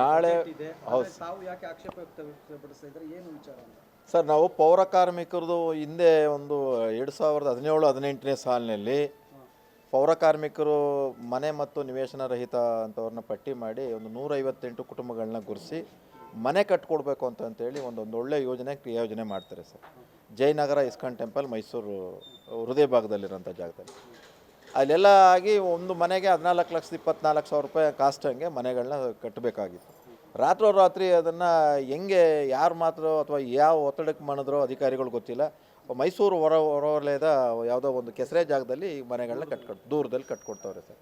ನಾಳೆ ಸರ್. ನಾವು ಪೌರ ಕಾರ್ಮಿಕರದು ಹಿಂದೆ ಒಂದು ಎರಡು ಸಾವಿರದ ಹದಿನೇಳು ಹದಿನೆಂಟನೇ ಸಾಲಿನಲ್ಲಿ ಪೌರ ಕಾರ್ಮಿಕರು ಮನೆ ಮತ್ತು ನಿವೇಶನ ರಹಿತ ಅಂತವ್ರನ್ನ ಪಟ್ಟಿ ಮಾಡಿ ಒಂದು ನೂರೈವತ್ತೆಂಟು ಕುಟುಂಬಗಳನ್ನ ಗುರುಸಿ ಮನೆ ಕಟ್ಕೊಡ್ಬೇಕು ಅಂತ ಅಂತೇಳಿ ಒಂದೊಂದು ಒಳ್ಳೆ ಯೋಜನೆ ಕ್ರಿಯೋಜನೆ ಮಾಡ್ತಾರೆ sir. Jayanagar ISKCON temple Mysuru ಹೃದಯ ಭಾಗದಲ್ಲಿರೋಂಥ ಜಾಗದಲ್ಲಿ. ಅಲ್ಲೆಲ್ಲ ಆಗಿ ಒಂದು ಮನೆಗೆ ಹದಿನಾಲ್ಕು ಲಕ್ಷದ ಇಪ್ಪತ್ನಾಲ್ಕು ಸಾವಿರ ರೂಪಾಯಿ ಕಾಸ್ಟ್ ಹಂಗೆ ಮನೆಗಳನ್ನ ಕಟ್ಟಬೇಕಾಗಿತ್ತು ರಾತ್ರೋರಾತ್ರಿ ಅದನ್ನು ಹೆಂಗೆ, ಯಾರು ಮಾತ್ರ ಅಥವಾ ಯಾವ ಒತ್ತಡಕ್ಕೆ ಮಾಡಿದ್ರೋ ಅಧಿಕಾರಿಗಳು ಗೊತ್ತಿಲ್ಲ. ಮೈಸೂರು ಹೊರ ಹೊರವಲಯದ ಯಾವುದೋ ಒಂದು ಕೆಸರೆ ಜಾಗದಲ್ಲಿ ಈ ಮನೆಗಳನ್ನ ಕಟ್ಕೊಟ್ ದೂರದಲ್ಲಿ ಕಟ್ಕೊಡ್ತವ್ರೆ ಸರ್.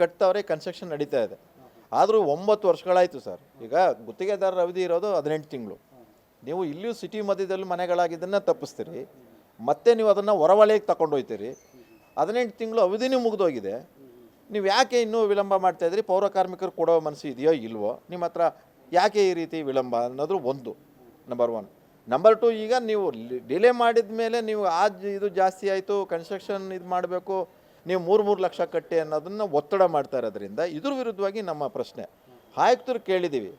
ಕಟ್ತವ್ರೆ ಕನ್ಸ್ಟ್ರಕ್ಷನ್ ನಡೀತಾ ಇದೆ. ಆದರೂ ಒಂಬತ್ತು ವರ್ಷಗಳಾಯಿತು ಸರ್. ಈಗ ಗುತ್ತಿಗೆದಾರರ ಅವಧಿ ಇರೋದು ಹದಿನೆಂಟು ತಿಂಗಳು. ನೀವು ಇಲ್ಲಿಯೂ ಸಿಟಿ ಮಧ್ಯದಲ್ಲಿ ಮನೆಗಳಾಗಿದ್ದನ್ನು ತಪ್ಪಿಸ್ತೀರಿ. ಮತ್ತೆ ನೀವು ಅದನ್ನು ಹೊರವಲಯಕ್ಕೆ ತಗೊಂಡೋಗ್ತೀರಿ ಹದಿನೆಂಟು ತಿಂಗಳು ಅವಧಿನೂ ಮುಗಿದೋಗಿದೆ. ನೀವು ಯಾಕೆ ಇನ್ನೂ ವಿಳಂಬ ಮಾಡ್ತಾ ಇದ್ರಿ ಪೌರ ಕಾರ್ಮಿಕರು ಕೊಡೋ ಮನಸ್ಸು ಇದೆಯೋ ಇಲ್ವೋ? ನಿಮ್ಮ ಹತ್ರ ಯಾಕೆ ಈ ರೀತಿ ವಿಳಂಬ ಅನ್ನೋದು ಒಂದು ನಂಬರ್ ಒನ್ ನಂಬರ್ ಟು ಈಗ ನೀವು ಡಿಲೇ ಮಾಡಿದ ಮೇಲೆ ನೀವು ಆ ಇದು ಜಾಸ್ತಿ ಆಯಿತು ಕನ್ಸ್ಟ್ರಕ್ಷನ್ ಇದು ಮಾಡಬೇಕು, ನೀವು ಮೂರು ಮೂರು ಲಕ್ಷ ಕಟ್ಟಿ ಅನ್ನೋದನ್ನು ಒತ್ತಡ ಮಾಡ್ತಾ ಇರೋದ್ರಿಂದ ಇದ್ರ ವಿರುದ್ಧವಾಗಿ ನಮ್ಮ ಪ್ರಶ್ನೆ. ಆಯುಕ್ತರು ಕೇಳಿದ್ದೀವಿ.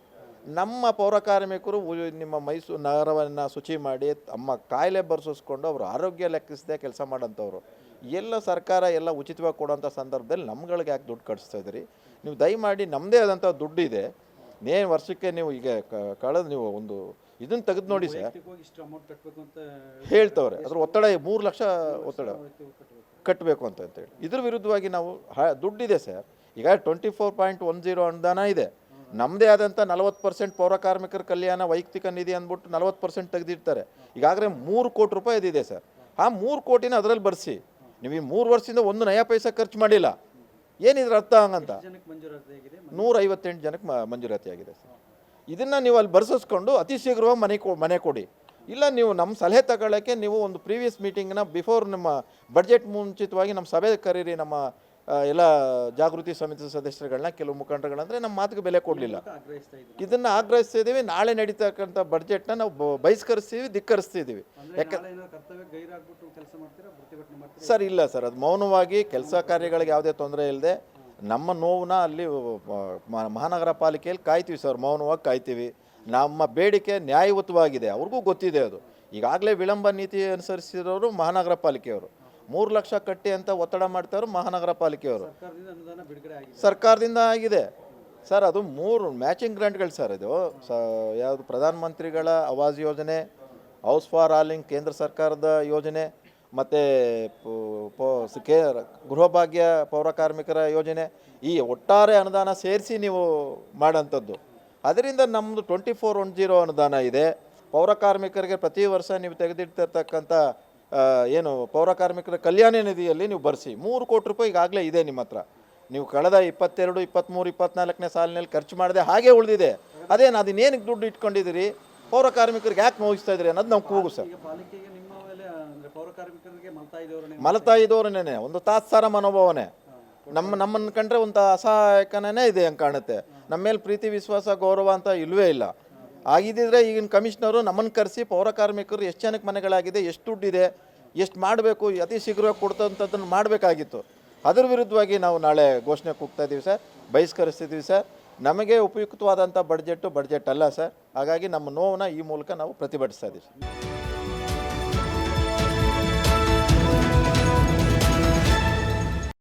ನಮ್ಮ ಪೌರಕಾರ್ಮಿಕರು ನಿಮ್ಮ ಮೈಸೂರು ನಗರವನ್ನು ಶುಚಿ ಮಾಡಿ ತಮ್ಮ ಕಾಯಿಲೆ ಬರ್ಸಿಸ್ಕೊಂಡು ಅವರು ಆರೋಗ್ಯ ಲೆಕ್ಕಿಸದೆ ಕೆಲಸ ಮಾಡೋಂಥವ್ರು. ಎಲ್ಲ ಸರ್ಕಾರ ಎಲ್ಲ ಉಚಿತವಾಗಿ ಕೊಡೋಂಥ ಸಂದರ್ಭದಲ್ಲಿ ನಮ್ಗಳಿಗೆ ಯಾಕೆ ದುಡ್ಡು ಕಟ್ಸ್ತಾ ಇದ್ದೀರಿ? ನೀವು ದಯಮಾಡಿ ನಮ್ಮದೇ ಆದಂಥ ದುಡ್ಡಿದೆ. ಇದೆ ನೇನು ವರ್ಷಕ್ಕೆ ನೀವು ಈಗ ಕಳೆದು ನೀವು ಒಂದು ಇದನ್ನು ತೆಗೆದು ನೋಡಿ ಸರ್. ಹೇಳ್ತವ್ರೆ. ಅದ್ರ ಒತ್ತಡ ಮೂರು ಲಕ್ಷ ಒತ್ತಡ ಕಟ್ಟಬೇಕು ಕಟ್ಟಬೇಕು ಅಂತ ಅಂತೇಳಿ ಇದ್ರ ವಿರುದ್ಧವಾಗಿ ನಾವು ಹ ದುಡ್ಡಿದೆ ಸರ್. ಈಗ twenty four point one zero ಅನುದಾನ ಇದೆ. ನಮ್ಮದೇ ಆದಂಥ ನಲವತ್ತು ಪರ್ಸೆಂಟ್ ಪೌರ ಕಾರ್ಮಿಕರ ಕಲ್ಯಾಣ ವೈಯಕ್ತಿಕ ನಿಧಿ ಅಂದ್ಬಿಟ್ಟು ನಲವತ್ತು ಪರ್ಸೆಂಟ್ ತೆಗೆದಿರ್ತಾರೆ ಈಗಾಗಲೇ ಮೂರು ಕೋಟಿ ರೂಪಾಯಿ ಇದಿದೆ ಸರ್. ಆ ಮೂರು ಕೋಟಿನ ಅದರಲ್ಲಿ ಬರ್ಸಿ. ನೀವು ಈ ಮೂರು ವರ್ಷದಿಂದ ಒಂದು ನಯ ಪೈಸಾ ಖರ್ಚು ಮಾಡಿಲ್ಲ. ಏನಿದ್ರೆ ಅರ್ಥ ಹಂಗಂತ? ನೂರೈವತ್ತೆಂಟು ಜನಕ್ಕೆ ಮಂಜೂರಾತಿ ಆಗಿದೆ ಸರ್. ಇದನ್ನು ನೀವು ಅಲ್ಲಿ ಬರ್ಸಿಸ್ಕೊಂಡು ಅತಿ ಶೀಘ್ರವಾಗಿ ಮನೆ ಕೊ ಮನೆ ಕೊಡಿ. ಇಲ್ಲ ನೀವು ನಮ್ಮ ಸಲಹೆ ತಗೊಳ್ಳೋಕ್ಕೆ ನೀವು ಒಂದು ಪ್ರೀವಿಯಸ್ ಮೀಟಿಂಗ್ನ ಬಿಫೋರ್ ನಮ್ಮ ಬಡ್ಜೆಟ್ ಮುಂಚಿತವಾಗಿ ನಮ್ಮ ಸಭೆ ಕರೀರಿ ನಮ್ಮ ಎಲ್ಲ ಜಾಗೃತಿ ಸಮಿತಿ ಸದಸ್ಯರುಗಳನ್ನ ಕೆಲವು ಮುಖಂಡರುಗಳಂದ್ರೆ ನಮ್ಮ ಮಾತಿಗೆ ಬೆಲೆ ಕೊಡಲಿಲ್ಲ. ಇದನ್ನ ಆಗ್ರಹಿಸ್ತಾ ಇದ್ದೀವಿ. ನಾಳೆ ನಡೀತಕ್ಕಂಥ ಬಡ್ಜೆಟ್ನ ನಾವು ಬಹಿಷ್ಕರಿಸ್ತೀವಿ ಧಿಕ್ಕರಿಸ್ತಿದ್ದೀವಿ ಸರ್ ಇಲ್ಲ ಸರ್. ಅದು ಮೌನವಾಗಿ ಕೆಲಸ ಕಾರ್ಯಗಳಿಗೆ ಯಾವುದೇ ತೊಂದರೆ ಇಲ್ಲದೆ ನಮ್ಮ ನೋವನ್ನ ಅಲ್ಲಿ ಮಹಾನಗರ ಪಾಲಿಕೆಯಲ್ಲಿ ಕಾಯ್ತೀವಿ ಸರ್. ಮೌನವಾಗಿ ಕಾಯ್ತೀವಿ. ನಮ್ಮ ಬೇಡಿಕೆ ನ್ಯಾಯಯುತವಾಗಿದೆ. ಅವ್ರಿಗೂ ಗೊತ್ತಿದೆ ಅದು. ಈಗಾಗಲೇ ವಿಳಂಬ ನೀತಿ ಅನುಸರಿಸಿರೋರು ಮಹಾನಗರ ಪಾಲಿಕೆಯವರು. ಮೂರು ಲಕ್ಷ ಕಟ್ಟಿ ಅಂತ ಒತ್ತಡ ಮಾಡ್ತಾರೋ ಮಹಾನಗರ ಪಾಲಿಕೆಯವರು. ಸರ್ಕಾರದಿಂದ ಆಗಿದೆ. ಸರ್ ಅದು ಮೂರು ಮ್ಯಾಚಿಂಗ್ ಗ್ರಾಂಟ್ಗಳು ಸರ್ ಇದು. ಸ ಯಾವುದು ಪ್ರಧಾನಮಂತ್ರಿಗಳ ಆವಾಸ್ ಯೋಜನೆ ಹೌಸ್ ಫಾರ್ ಆಲಿಂಗ್ ಕೇಂದ್ರ ಸರ್ಕಾರದ ಯೋಜನೆ ಮತ್ತು ಕೆ ಗೃಹಭಾಗ್ಯ ಪೌರ ಕಾರ್ಮಿಕರ ಯೋಜನೆ ಈ ಒಟ್ಟಾರೆ ಅನುದಾನ ಸೇರಿಸಿ ನೀವು ಮಾಡೋಂಥದ್ದು. ಅದರಿಂದ ನಮ್ಮದು ಟ್ವೆಂಟಿ ಫೋರ್ ಒನ್ ಜೀರೋ ಅನುದಾನ ಇದೆ. ಪೌರ ಕಾರ್ಮಿಕರಿಗೆ ಪ್ರತಿ ವರ್ಷ ನೀವು ತೆಗೆದಿಡ್ತಿರ್ತಕ್ಕಂಥ ಆ, ಏನು ಪೌರ ಕಾರ್ಮಿಕರ ಕಲ್ಯಾಣ ನಿಧಿಯಲ್ಲಿ ನೀವು ಬರೆಸಿ. ಮೂರು ಕೋಟಿ ರೂಪಾಯಿ ಈಗಾಗಲೇ ಇದೆ ನಿಮ್ಮ ಹತ್ರ. ನೀವು ಕಳೆದ ಇಪ್ಪತ್ತೆರಡು ಇಪ್ಪತ್ತ್ಮೂರು ಇಪ್ಪತ್ನಾಲ್ಕನೇ ಸಾಲಿನಲ್ಲಿ ಖರ್ಚು ಮಾಡದೆ ಹಾಗೆ ಉಳಿದಿದೆ. ಅದೇನು ಅದನ್ನೇನಕ್ಕೆ ದುಡ್ಡು ಇಟ್ಕೊಂಡಿದ್ದೀರಿ? ಪೌರ ಕಾರ್ಮಿಕರಿಗೆ ಯಾಕೆ ನೋಯಿಸ್ತಾ ಇದ್ದೀರಿ ಅನ್ನೋದು ನಾವು ಕೂಗು ಸರ್. ಮಲತಾ ಇದ್ದವ್ರನ್ನೇ ಒಂದು ತಾತ್ಸಾರ ಮನೋಭಾವನೆ. ನಮ್ಮ ನಮ್ಮನ್ನು ಕಂಡ್ರೆ ಒಂದು ಅಸಹಾಯಕನೇ ಇದೆ ಹಂಗೆ ಕಾಣುತ್ತೆ. ನಮ್ಮ ಮೇಲೆ ಪ್ರೀತಿ ವಿಶ್ವಾಸ ಗೌರವ ಅಂತ ಇಲ್ಲವೇ ಇಲ್ಲ. ಆಗಿದ್ದಿದ್ರೆ ಈಗಿನ ಕಮಿಷನರು ನಮ್ಮನ್ನು ಕರೆಸಿ ಪೌರ ಕಾರ್ಮಿಕರು ಎಷ್ಟು ಜನಕ್ಕೆ ಮನೆಗಳಾಗಿದೆ, ಎಷ್ಟು ದುಡ್ಡಿದೆ, ಎಷ್ಟು ಮಾಡಬೇಕು, ಅತಿ ಶೀಘ್ರವಾಗಿ ಕೊಡ್ತಂಥದ್ದನ್ನು ಮಾಡಬೇಕಾಗಿತ್ತು. ಅದರ ವಿರುದ್ಧವಾಗಿ ನಾವು ನಾಳೆ ಘೋಷಣೆ ಕೂಗ್ತಾ ಇದ್ದೀವಿ ಸರ್ ಬಹಿಷ್ಕರಿಸ್ತಿದ್ದೀವಿ ಸರ್. ನಮಗೆ ಉಪಯುಕ್ತವಾದಂಥ ಬಡ್ಜೆಟ್ಟು ಬಡ್ಜೆಟ್ ಅಲ್ಲ ಸರ್. ಹಾಗಾಗಿ ನಮ್ಮ ನೋವನ್ನು ಈ ಮೂಲಕ ನಾವು ಪ್ರತಿಭಟಿಸ್ತಾ ಇದ್ದೀವಿ